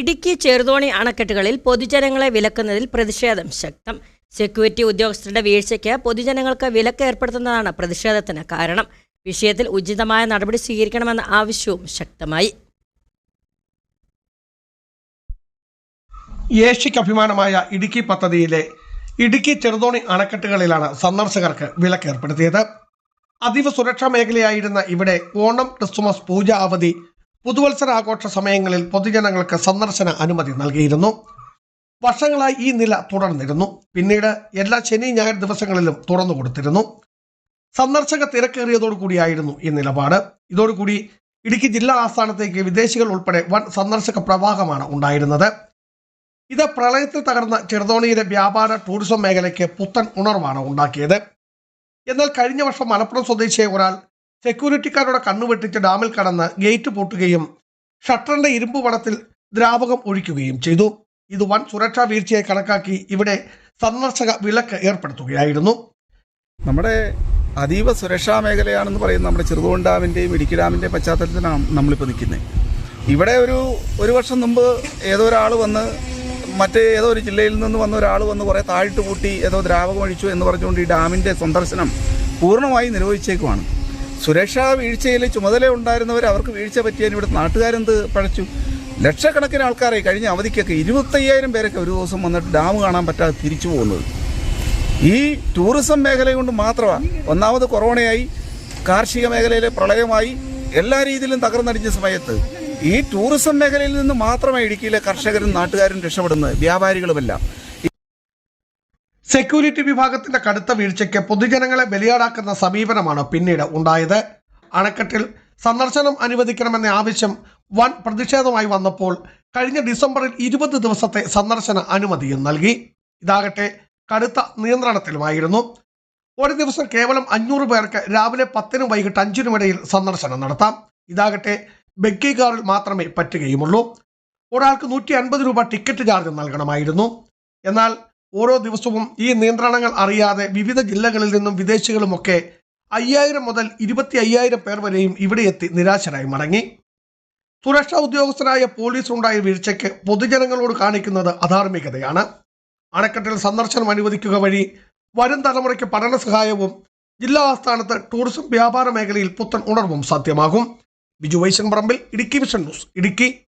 ഇടുക്കി ചെറുതോണി അണക്കെട്ടുകളിൽ പൊതുജനങ്ങളെ വിലക്കുന്നതിൽ പ്രതിഷേധം ശക്തം. സെക്യൂരിറ്റി ഉദ്യോഗസ്ഥരുടെ വീഴ്ചയ്ക്ക് പൊതുജനങ്ങൾക്ക് വിലക്ക് ഏർപ്പെടുത്തുന്നതാണ് പ്രതിഷേധത്തിന് കാരണം. വിഷയത്തിൽ ഉചിതമായ നടപടി സ്വീകരിക്കണമെന്ന ആവശ്യവും ശക്തമായി. ഏഷ്യയ്ക്ക് അഭിമാനമായ ഇടുക്കി പദ്ധതിയിലെ ഇടുക്കി ചെറുതോണി അണക്കെട്ടുകളിലാണ് സന്ദർശകർക്ക് വിലക്ക് ഏർപ്പെടുത്തിയത്. അതീവ സുരക്ഷാ മേഖലയായിരുന്ന ഇവിടെ ഓണം ക്രിസ്തുമസ് പൂജ അവധി പുതുവത്സര ആഘോഷ സമയങ്ങളിൽ പൊതുജനങ്ങൾക്ക് സന്ദർശന അനുമതി നൽകിയിരുന്നു. വർഷങ്ങളായി ഈ നില തുടർന്നിരുന്നു. പിന്നീട് എല്ലാ ശനി ഞായർ ദിവസങ്ങളിലും തുറന്നു കൊടുത്തിരുന്നു. സന്ദർശക തിരക്കേറിയതോടുകൂടിയായിരുന്നു ഈ നിലപാട്. ഇതോടുകൂടി ഇടുക്കി ജില്ലാ ആസ്ഥാനത്തേക്ക് വിദേശികൾ ഉൾപ്പെടെ വൻ സന്ദർശക പ്രവാഹമാണ് ഉണ്ടായിരുന്നത്. ഇത് പ്രളയത്തിൽ തകർന്ന ചെറുതോണിയിലെ വ്യാപാര ടൂറിസം മേഖലയ്ക്ക് പുത്തൻ ഉണർവാണ് ഉണ്ടാക്കിയത്. എന്നാൽ കഴിഞ്ഞ വർഷം മലപ്പുറം സ്വദേശിയായ ഒരാൾ സെക്യൂരിറ്റിക്കാരുടെ കണ്ണുവെട്ടിച്ച് ഡാമിൽ കടന്ന് ഗേറ്റ് പൂട്ടുകയും ഷട്ടറിന്റെ ഇരുമ്പ് വടത്തിൽ ദ്രാവകം ഒഴിക്കുകയും ചെയ്തു. ഇത് വൻ സുരക്ഷാ വീഴ്ചയെ കണക്കാക്കി ഇവിടെ സന്ദർശക വിലക്ക് ഏർപ്പെടുത്തുകയായിരുന്നു. നമ്മുടെ അതീവ സുരക്ഷാ മേഖലയാണെന്ന് പറയുന്നത് നമ്മുടെ ചെറുതോൺ ഡാമിന്റെയും ഇടുക്കി ഡാമിന്റെയും പശ്ചാത്തലത്തിലാണ് നമ്മളിപ്പോൾ നിൽക്കുന്നത് ഇവിടെ ഒരു ഒരു വർഷം മുമ്പ് ഏതോ ഒരാൾ വന്ന് മറ്റേ ഏതോ ഒരു ജില്ലയിൽ നിന്ന് വന്ന ഒരാൾ വന്ന് കുറേ താഴിട്ട് കൂട്ടി ഏതോ ദ്രാവകം ഒഴിച്ചു എന്ന് പറഞ്ഞുകൊണ്ട് ഈ ഡാമിന്റെ സന്ദർശനം പൂർണമായി നിരോധിച്ചേക്കുവാണ്. സുരക്ഷാ വീഴ്ചയിൽ ചുമതല ഉണ്ടായിരുന്നവർ അവർക്ക് വീഴ്ച പറ്റിയാൽ ഇവിടെ നാട്ടുകാരെന്ത് പഴച്ചു? ലക്ഷക്കണക്കിന് ആൾക്കാരെ കഴിഞ്ഞ അവധിക്കൊക്കെ ഇരുപത്തയ്യായിരം പേരൊക്കെ ഒരു ദിവസം വന്നിട്ട് ഡാം കാണാൻ പറ്റാതെ തിരിച്ചു പോകുന്നത്. ഈ ടൂറിസം മേഖല കൊണ്ട് മാത്രമാണ് ഒന്നാമത് കൊറോണയായി കാർഷിക മേഖലയിലെ പ്രളയമായി എല്ലാ രീതിയിലും തകർന്നടിഞ്ഞ സമയത്ത് ഈ ടൂറിസം മേഖലയിൽ നിന്ന് മാത്രമേ ഇടുക്കിയിലെ കർഷകരും നാട്ടുകാരും രക്ഷപ്പെടുന്നത് വ്യാപാരികളുമെല്ലാം. സെക്യൂരിറ്റി വിഭാഗത്തിന്റെ കടുത്ത വീഴ്ചയ്ക്ക് പൊതുജനങ്ങളെ ബലിയാടാക്കുന്ന സമീപനമാണ് പിന്നീട് ഉണ്ടായത്. അണക്കെട്ടിൽ സന്ദർശനം അനുവദിക്കണമെന്ന ആവശ്യം വൻ പ്രതിഷേധമായി വന്നപ്പോൾ കഴിഞ്ഞ ഡിസംബറിൽ ഇരുപത് ദിവസത്തെ സന്ദർശന അനുമതിയും നൽകി. ഇതാകട്ടെ കടുത്ത നിയന്ത്രണത്തിലുമായിരുന്നു. ഒരു ദിവസം കേവലം അഞ്ഞൂറ് പേർക്ക് രാവിലെ പത്തിനും വൈകിട്ട് അഞ്ചിനും ഇടയിൽ സന്ദർശനം നടത്താം. ഇതാകട്ടെ ബെക്കി കാറിൽ മാത്രമേ പറ്റുകയുമുള്ളൂ. ഒരാൾക്ക് നൂറ്റി അൻപത് രൂപ ടിക്കറ്റ് ചാർജ് നൽകണമായിരുന്നു. എന്നാൽ ഓരോ ദിവസവും ഈ നിയന്ത്രണങ്ങൾ അറിയാതെ വിവിധ ജില്ലകളിൽ നിന്നും വിദേശികളുമൊക്കെ അയ്യായിരം മുതൽ ഇരുപത്തി അയ്യായിരം പേർ വരെയും ഇവിടെ എത്തി നിരാശരായി മടങ്ങി. സുരക്ഷാ ഉദ്യോഗസ്ഥരായ പോലീസിനുണ്ടായ വീഴ്ചയ്ക്ക് പൊതുജനങ്ങളോട് കാണിക്കുന്നത് അധാർമികതയാണ്. അണക്കെട്ടിൽ സന്ദർശനം അനുവദിക്കുക വഴി വരും തലമുറയ്ക്ക് പഠന സഹായവും ജില്ലാ ആസ്ഥാനത്ത് ടൂറിസം വ്യാപാര മേഖലയിൽ പുത്തൻ ഉണർവും സാധ്യമാകും. Biju Vaishan Parambil Idukki vision news Idukki.